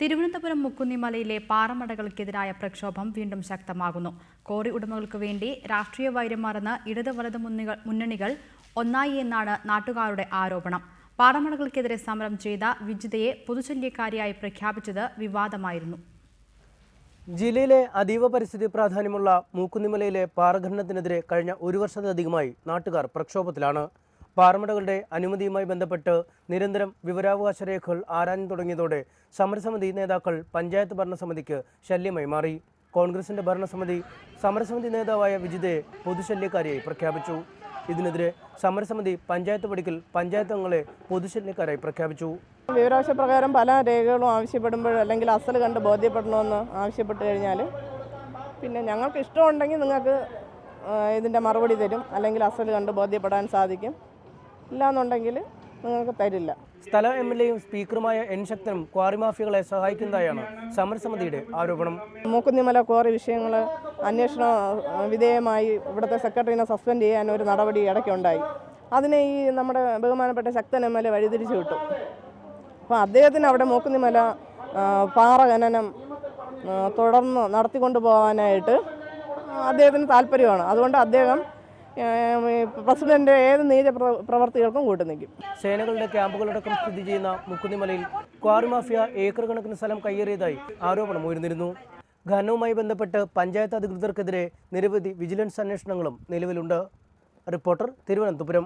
തിരുവനന്തപുരം മുക്കുന്നിമലയിലെ പാറമടകൾക്കെതിരായ പ്രക്ഷോഭം വീണ്ടും ശക്തമാകുന്നു. കോറി ഉടമകൾക്ക് വേണ്ടി രാഷ്ട്രീയ വൈര്യം മറന്ന് ഇടത് വലത് മുന്നണികൾ ഒന്നായി എന്നാണ് നാട്ടുകാരുടെ ആരോപണം. പാറമടകൾക്കെതിരെ സമരം ചെയ്ത വിജിതയെ പൊതുശല്യക്കാരിയായി പ്രഖ്യാപിച്ചത് വിവാദമായിരുന്നു. ജില്ലയിലെ അതീവ പരിസ്ഥിതി പ്രാധാന്യമുള്ള മൂക്കുന്നിമലയിലെ പാറഖനനത്തിനെതിരെ കഴിഞ്ഞ ഒരു വർഷത്തിലധികമായി നാട്ടുകാർ പ്രക്ഷോഭത്തിലാണ്. പാറമടകളുടെ അനുമതിയുമായി ബന്ധപ്പെട്ട് നിരന്തരം വിവരാവകാശ രേഖകൾ ആരാഞ്ഞു തുടങ്ങിയതോടെ സമരസമിതി നേതാക്കൾ പഞ്ചായത്ത് ഭരണസമിതിക്ക് ശല്യമായി മാറി. കോൺഗ്രസിന്റെ ഭരണസമിതി സമരസമിതി നേതാവായ വിജിതയെ പൊതുശല്യക്കാരിയായി പ്രഖ്യാപിച്ചു. ഇതിനെതിരെ സമരസമിതി പഞ്ചായത്ത് പടിക്കൽ പഞ്ചായത്ത് അംഗങ്ങളെ പൊതുശല്യക്കാരായി പ്രഖ്യാപിച്ചു. വിവരാവകാശ പ്രകാരം പല രേഖകളും ആവശ്യപ്പെടുമ്പോൾ അല്ലെങ്കിൽ അസൽ കണ്ട് ബോധ്യപ്പെടണമെന്ന് ആവശ്യപ്പെട്ടു കഴിഞ്ഞാൽ പിന്നെ ഞങ്ങൾക്ക് ഇഷ്ടമുണ്ടെങ്കിൽ നിങ്ങൾക്ക് ഇതിന്റെ മറുപടി തരും. അല്ലെങ്കിൽ അസൽ കണ്ട് ബോധ്യപ്പെടാൻ സാധിക്കും. ഇല്ലാന്നുണ്ടെങ്കിൽ നിങ്ങൾക്ക് തരില്ല. സ്ഥലം എം എൽ എയും സ്പീക്കറുമായ എൻ ശക്തനും ക്വാറി മാഫിയകളെ സഹായിക്കുന്നതായാണ് സമരസമിതിയുടെ ആരോപണം. മൂക്കുന്നിമല ക്വാറി വിഷയങ്ങൾ അന്വേഷണ വിധേയമായി ഇവിടുത്തെ സെക്രട്ടറിനെ സസ്പെൻഡ് ചെയ്യാൻ ഒരു നടപടി ഇടയ്ക്കുണ്ടായി അതിനെ ഈ നമ്മുടെ ബഹുമാനപ്പെട്ട ശക്തൻ എം എൽ എ വഴിതിരിച്ചു വിട്ടു. അപ്പോൾ അദ്ദേഹത്തിന് അവിടെ മൂക്കുന്നിമല പാറ ഖനനം തുടർന്ന് നടത്തിക്കൊണ്ടു പോകാനായിട്ട് അദ്ദേഹത്തിന് താല്പര്യമാണ്. അതുകൊണ്ട് അദ്ദേഹം പ്രസിഡന്റ് ഏത് നീച പ്രവർത്തികൾക്കും കൂട്ടുനിൽക്കും സേനകളുടെ ക്യാമ്പുകളടക്കം സ്ഥിതി ചെയ്യുന്ന മുക്കുന്നിമലയിൽ ക്വാറി മാഫിയ ഏക്കർ കണക്കിന് സ്ഥലം കയ്യേറിയതായി ആരോപണം ഉയർന്നിരുന്നു. ഖനവുമായി ബന്ധപ്പെട്ട് പഞ്ചായത്ത് അധികൃതർക്കെതിരെ നിരവധി വിജിലൻസ് അന്വേഷണങ്ങളും നിലവിലുണ്ട്. റിപ്പോർട്ടർ തിരുവനന്തപുരം.